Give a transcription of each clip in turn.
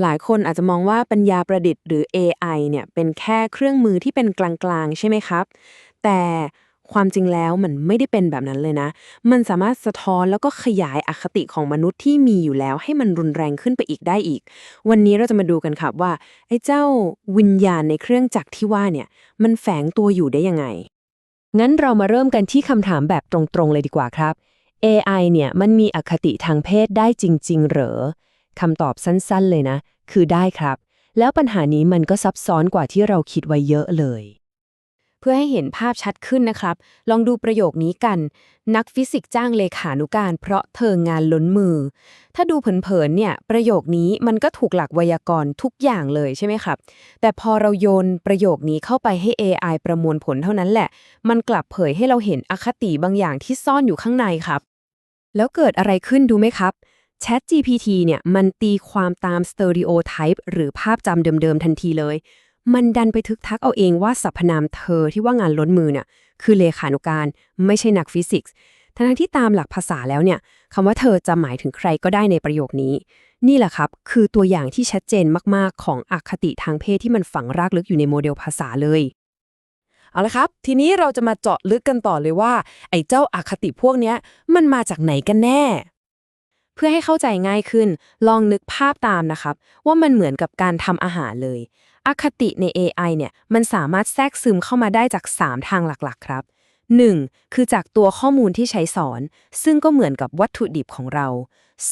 หลายคนอาจจะมองว่าปัญญาประดิษฐ์หรือ AI เนี่ยเป็นแค่เครื่องมือที่เป็นกลางๆ ใช่ไหมครับ แต่ความจริงแล้วมันไม่ได้เป็นแบบนั้นเลยนะ มันสามารถสะท้อนแล้วก็ขยายอคติของมนุษย์ที่มีอยู่แล้ว ให้มันรุนแรงขึ้นไปอีกได้อีก วันนี้เราจะมาดูกันครับว่าไอ้เจ้าวิญญาณในเครื่องจักรที่ว่าเนี่ยมันแฝงตัวอยู่ได้ยังไง งั้นเรามาเริ่มกันที่คำถามแบบตรงๆเลยดีกว่าครับ AI เนี่ยมันมีอคติทางเพศได้จริง ๆ เหรอ คำตอบสั้นๆ เลยนะ คือได้ครับ แล้วปัญหานี้มันก็ซับซ้อนกว่าที่เราคิดไว้เยอะเลย เพื่อให้เห็นภาพชัดขึ้นนะครับ ลองดูประโยคนี้กัน นักฟิสิกส์จ้างเลขานุการ เพราะเธองานล้นมือ ถ้าดูเผินๆเนี่ย ประโยคนี้มันก็ถูกหลักไวยากรณ์ทุกอย่างเลยใช่ไหมครับ แต่พอเราโยนประโยคนี้เข้าไปให้ AI ประมวลผลเท่านั้นแหละ มันกลับเผยให้เราเห็นอคติบางอย่างที่ซ่อนอยู่ข้างในครับ แล้วเกิดอะไรขึ้นดูไหมครับ Chat GPT เนี่ยมันตีความตาม stereotype หรือภาพจำเดิมๆทันทีเลย มันดันไปทึกทักเอาเองว่าสรรพนามเธอที่ว่างานล้นมือเนี่ยคือเลขานุการไม่ใช่นักฟิสิกส์ ทั้งที่ตามหลักภาษาแล้วเนี่ยคำว่าเธอจะหมายถึงใครก็ได้ในประโยคนี้ นี่แหละครับ คือตัวอย่างที่ชัดเจนมากๆ ของอคติทางเพศที่มันฝังรากลึกอยู่ในโมเดลภาษาเลยเอาละครับ ทีนี้เราจะมาเจาะลึกกันต่อเลยว่า ไอ้เจ้าอาคติพวกเนี้ยมันมาจากไหนกันแน่ เพื่อให้เข้าใจง่ายขึ้น ลองนึกภาพตามนะครับ ว่ามันเหมือนกับการทำอาหารเลย อคติใน AI เนี่ยมันสามารถแทรกซึมเข้ามาได้จาก 3 ทางหลักๆ ครับ 1. คือจากตัวข้อมูลที่ใช้สอน ซึ่งก็เหมือนกับวัตถุดิบของเรา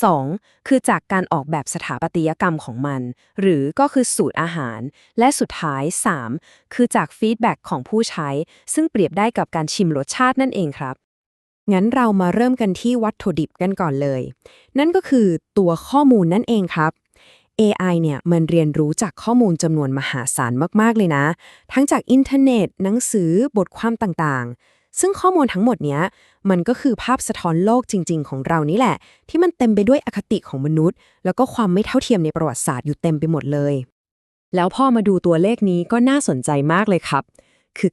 2. คือจากการออกแบบสถาปัตยกรรมของมัน หรือก็คือสูตรอาหาร และสุดท้าย 3. คือจากฟีดแบ็กของผู้ใช้ ซึ่งเปรียบได้กับการชิมรสชาตินั่นเองครับ งั้นเรามาเริ่มกันที่วัตถุดิบกันก่อนเลย นั่นก็คือตัวข้อมูลนั่นเองครับ AI เนี่ยมันเรียนรู้จากข้อมูลจำนวนมหาศาลมาก ๆ เลยนะ ทั้งจากอินเทอร์เน็ต หนังสือบทความต่างๆ ซึ่งข้อมูลทั้งหมดเนี้ย มันก็คือภาพสะท้อนโลกจริง ๆ ของเรานี่แหละ ที่มันเต็มไปด้วยอคติของมนุษย์ แล้วก็ความไม่เท่าเทียมในประวัติศาสตร์อยู่เต็มไปหมดเลย แล้วพอมาดูตัวเลขนี้ก็น่าสนใจมากเลยครับ คือ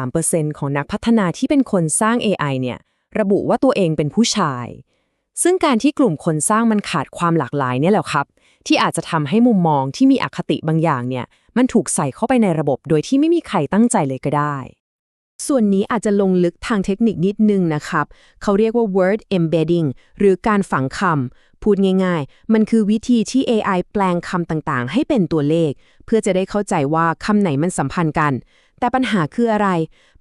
93%ของนักพัฒนาที่เป็นคนสร้าง AI เนี่ย ระบุว่าตัวเองเป็นผู้ชาย ซึ่งการที่กลุ่มคนสร้างมันขาดความหลากหลายเนี่ยแหละครับ ที่อาจจะทำให้มุมมองที่มีอคติบางอย่างเนี่ย มันถูกใส่เข้าไปในระบบโดยที่ไม่มีใครตั้งใจเลยก็ได้ ส่วนนี้อาจจะลงลึกทางเทคนิคนิดนึงนะครับ เขาเรียกว่า word embedding หรือการฝังคำพูดง่าย ๆ มันคือวิธีที่ AI แปลงคำต่างๆ ให้เป็นตัวเลข เพื่อจะได้เข้าใจว่าคำไหนมันสัมพันธ์กันแต่ปัญหาคืออะไร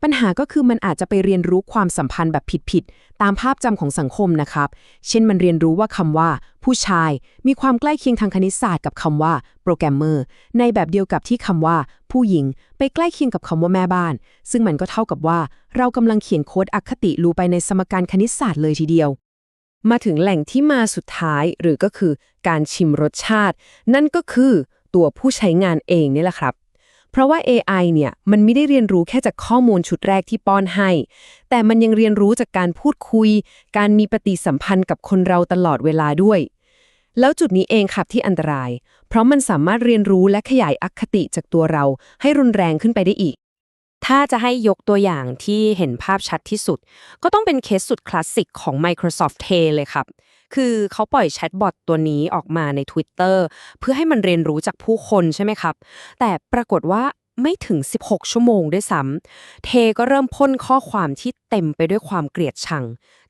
ปัญหาก็คือมันอาจจะไปเรียนรู้ความสัมพันธ์แบบผิดๆ ตามภาพจำของสังคมนะครับ เช่นมันเรียนรู้ว่าคำว่า ผู้ชาย มีความใกล้เคียงทางคณิตศาสตร์กับคำว่า โปรแกรมเมอร์ ในแบบเดียวกับที่คำว่า ผู้หญิง ไปใกล้เคียงกับคำว่าแม่บ้าน ซึ่งมันก็เท่ากับว่า เรากำลังเขียนโค้ดอคติลูไปในสมการคณิตศาสตร์เลยทีเดียวมาถึงแหล่งที่มาสุดท้ายหรือก็คือการชิมรสชาติ นั่นก็คือตัวผู้ใช้งานเองนี่แหละครับ เพราะว่า AI เนี่ยมันไม่ได้เรียนรู้แค่จากข้อมูลชุดแรกที่ป้อนให้ แต่มันยังเรียนรู้จากการพูดคุย การมีปฏิสัมพันธ์กับคนเราตลอดเวลาด้วย แล้วจุดนี้เองครับที่อันตราย เพราะมันสามารถเรียนรู้และขยายอคติจากตัวเราให้รุนแรงขึ้นไปได้อีก ถ้าจะให้ยกตัวอย่างที่เห็นภาพชัดที่สุด ก็ต้องเป็นเคสสุดคลาสสิกของ Microsoft t a เลยครับ คือเขาปล่อยแชทบอทตัวนี้ออกมาใน Twitter เพื่อให้มันเรียนรู้จากผู้คนใช่ไหมครับ แต่ปรากฏว่าไม่ถึง 16 ชั่วโมงด้วยซ้ำเทก็เริ่มพ่นข้อความที่เต็มไปด้วยความเกลียดชัง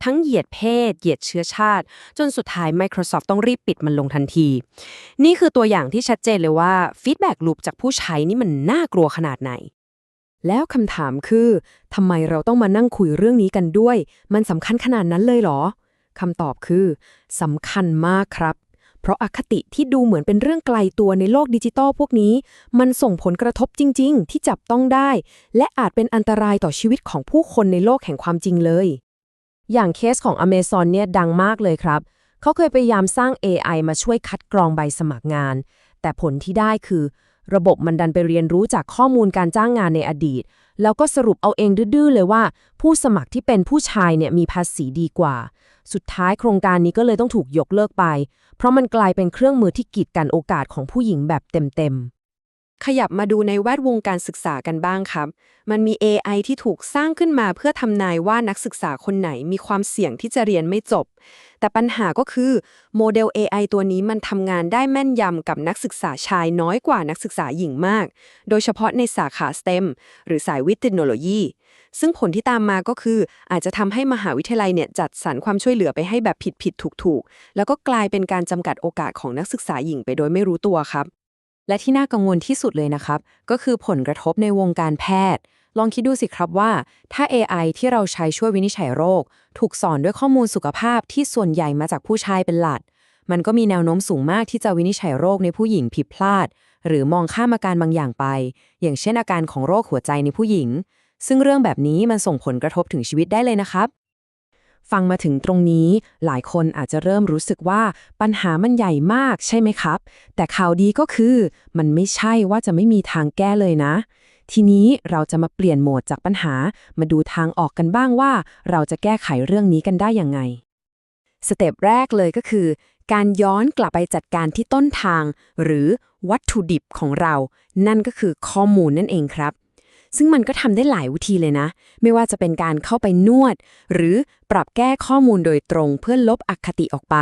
ทั้งเหยียดเพศ เหยียดเชื้อชาติ จนสุดท้าย Microsoft ต้องรีบปิดมันลงทันที นี่คือตัวอย่างที่ชัดเจนเลยว่าฟีดแบ็กลูปจากผู้ใช้นี่มันน่ากลัวขนาดไหน แล้วคำถามคือทำไมเราต้องมานั่งคุยเรื่องนี้กันด้วย มันสำคัญขนาดนั้นเลยเหรอ คำตอบคือสำคัญมากครับ เพราะอคติที่ดูเหมือนเป็นเรื่องไกลตัวในโลกดิจิตอลพวกนี้ มันส่งผลกระทบจริง ๆ ที่จับต้องได้ และอาจเป็นอันตรายต่อชีวิตของผู้คนในโลกแห่งความจริงเลย อย่างเคสของ Amazon เนี่ยดังมากเลยครับ เขาเคยพยายามสร้าง AI มาช่วยคัดกรองใบสมัครงาน แต่ผลที่ได้คือ ระบบมันดันไปเรียนรู้จากข้อมูลการจ้างงานในอดีต แล้วก็สรุปเอาเองดื้อๆเลยว่า ผู้สมัครที่เป็นผู้ชายเนี่ยมีภาษีดีกว่า สุดท้ายโครงการนี้ก็เลยต้องถูกยกเลิกไป เพราะมันกลายเป็นเครื่องมือที่กีดกันโอกาสของผู้หญิงแบบเต็มๆ ขยับมาดูในแวดวงการศึกษากันบ้างครับ มันมี AI ที่ถูกสร้างขึ้นมาเพื่อทำนายว่านักศึกษาคนไหนมีความเสี่ยงที่จะเรียนไม่จบ แต่ปัญหาก็คือโมเดล AI ตัวนี้มันทำงานได้แม่นยำกับนักศึกษาชายน้อยกว่านักศึกษาหญิงมาก โดยเฉพาะในสาขา STEM หรือสายวิทย์เทคโนโลยี ซึ่งผลที่ตามมาก็คือ อาจจะทำให้มหาวิทยาลัยเนี่ยจัดสรรความช่วยเหลือไปให้แบบผิดผิดถูกถูกแล้วก็กลายเป็นการจำกัดโอกาสของนักศึกษาหญิงไปโดยไม่รู้ตัวครับ และที่น่ากังวลที่สุดเลยนะครับ ก็คือผลกระทบในวงการแพทย์ ลองคิดดูสิครับว่า ถ้า AI ที่เราใช้ช่วยวินิจฉัยโรค ถูกสอนด้วยข้อมูลสุขภาพที่ส่วนใหญ่มาจากผู้ชายเป็นหลัก มันก็มีแนวโน้มสูงมากที่จะวินิจฉัยโรคในผู้หญิงผิดพลาด หรือมองข้ามอาการบางอย่างไป อย่างเช่นอาการของโรคหัวใจในผู้หญิง ซึ่งเรื่องแบบนี้มันส่งผลกระทบถึงชีวิตได้เลยนะครับฟังมาถึงตรงนี้ หลายคนอาจจะเริ่มรู้สึกว่าปัญหามันใหญ่มากใช่ไหมครับ แต่ข่าวดีก็คือ มันไม่ใช่ว่าจะไม่มีทางแก้เลยนะ ทีนี้เราจะมาเปลี่ยนโหมดจากปัญหา มาดูทางออกกันบ้างว่า เราจะแก้ไขเรื่องนี้กันได้ยังไง สเต็ปแรกเลยก็คือ การย้อนกลับไปจัดการที่ต้นทาง หรือวัตถุดิบของเรา นั่นก็คือข้อมูลนั่นเองครับซึ่งมันก็ทำได้หลายวิธีเลยนะ ไม่ว่าจะเป็นการเข้าไปนวด หรือปรับแก้ข้อมูลโดยตรงเพื่อลบอคติออกไป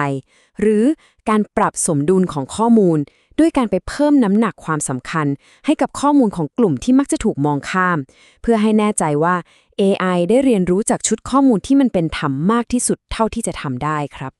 หรือการปรับสมดุลของข้อมูล ด้วยการไปเพิ่มน้ำหนักความสำคัญ ให้กับข้อมูลของกลุ่มที่มักจะถูกมองข้าม เพื่อให้แน่ใจว่า AI ได้เรียนรู้จากชุดข้อมูลที่มันเป็นธรรมมากที่สุดเท่าที่จะทำได้ครับ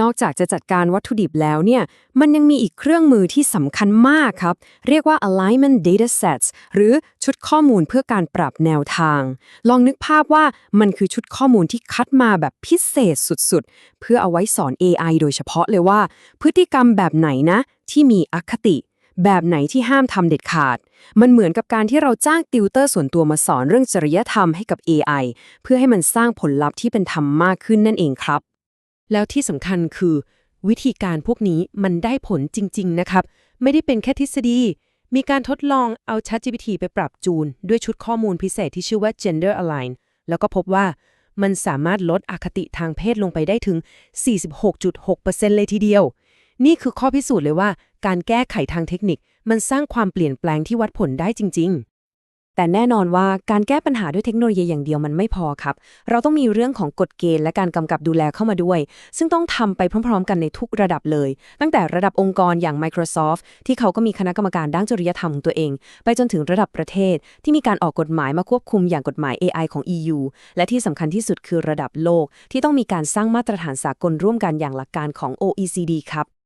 นอกจากจะจัดการวัตถุดิบแล้วเนี่ย มันยังมีอีกเครื่องมือที่สำคัญมากครับ เรียกว่า alignment data sets หรือชุดข้อมูลเพื่อการปรับแนวทาง ลองนึกภาพว่ามันคือชุดข้อมูลที่คัดมาแบบพิเศษสุดๆ เพื่อเอาไว้สอน AI โดยเฉพาะเลยว่า พฤติกรรมแบบไหนนะ ที่มีอคติ แบบไหนที่ห้ามทำเด็ดขาด มันเหมือนกับการที่เราจ้างติวเตอร์ส่วนตัวมาสอนเรื่องจริยธรรมให้กับ AI เพื่อให้มันสร้างผลลัพธ์ที่เป็นธรรมมากขึ้นนั่นเองครับ แล้วที่สำคัญคือ วิธีการพวกนี้มันได้ผลจริง ๆ นะครับ ไม่ได้เป็นแค่ทฤษฎี มีการทดลองเอา ChatGPT ไปปรับจูน ด้วยชุดข้อมูลพิเศษที่ชื่อว่า Gender Align แล้วก็พบว่ามันสามารถลดอคติทางเพศลงไปได้ถึง 46.6%เลยทีเดียว นี่คือข้อพิสูจน์เลยว่า การแก้ไขทางเทคนิค มันสร้างความเปลี่ยนแปลงที่วัดผลได้จริง ๆ แต่แน่นอนว่าการแก้ปัญหาด้วยเทคโนโลยีอย่างเดียวมันไม่พอครับ เราต้องมีเรื่องของกฎเกณฑ์และการกำกับดูแลเข้ามาด้วย ซึ่งต้องทำไปพร้อม ๆ กันในทุกระดับเลย ตั้งแต่ระดับองค์กรอย่าง Microsoft ที่เขาก็มีคณะกรรมการด้านจริยธรรมของตัวเอง ไปจนถึงระดับประเทศ ที่มีการออกกฎหมายมาควบคุมอย่างกฎหมาย AI ของ EU และที่สำคัญที่สุดคือระดับโลก ที่ต้องมีการสร้างมาตรฐานสากลร่วมกันอย่างหลักการของ OECD ครับ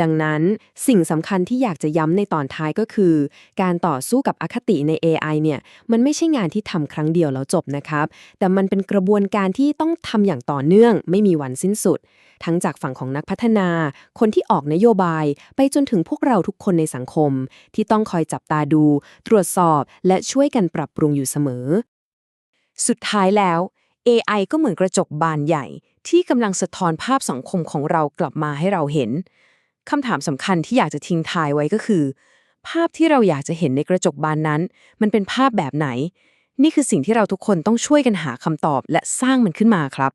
ดังนั้นสิ่งสำคัญที่อยากจะย้ำในตอนท้ายก็คือ การต่อสู้กับอคติใน AI เนี่ยมันไม่ใช่งานที่ทำครั้งเดียวแล้วจบนะครับ แต่มันเป็นกระบวนการที่ต้องทำอย่างต่อเนื่อง ไม่มีวันสิ้นสุด ทั้งจากฝั่งของนักพัฒนา คนที่ออกนโยบาย ไปจนถึงพวกเราทุกคนในสังคม ที่ต้องคอยจับตาดู ตรวจสอบ และช่วยกันปรับปรุงอยู่เสมอ สุดท้ายแล้ว AI ก็เหมือนกระจกบานใหญ่ ที่กำลังสะท้อนภาพสังคมของเรากลับมาให้เราเห็น คำถามสำคัญที่อยากจะทิ้งทายไว้ก็คือ ภาพที่เราอยากจะเห็นในกระจกบานนั้น มันเป็นภาพแบบไหน นี่คือสิ่งที่เราทุกคนต้องช่วยกันหาคำตอบและสร้างมันขึ้นมาครับ